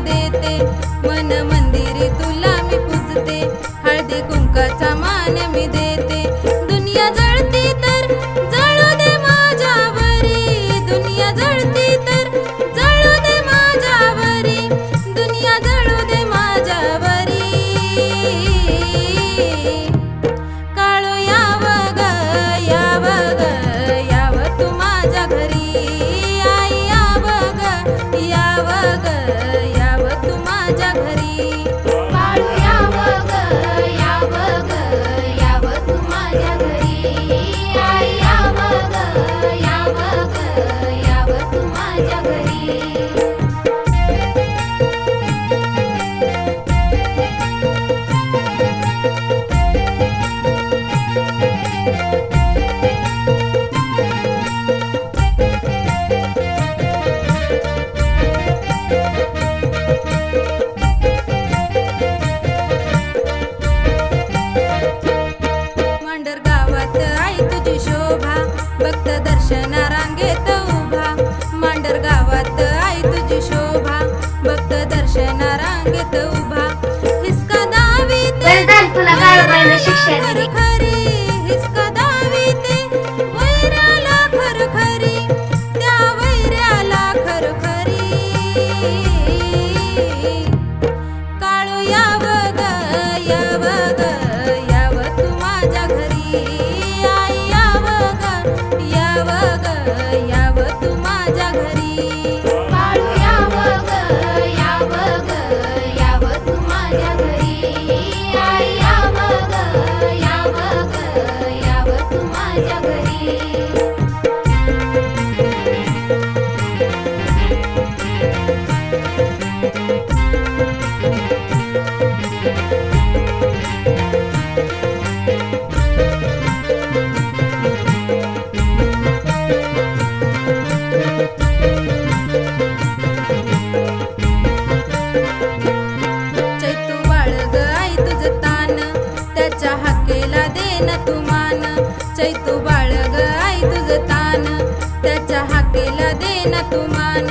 देते मन Bye, bye, bye, bye, न तू मान चैतू बाळग आई तुझ तान. त्याच्या हाकेला दे न तू मान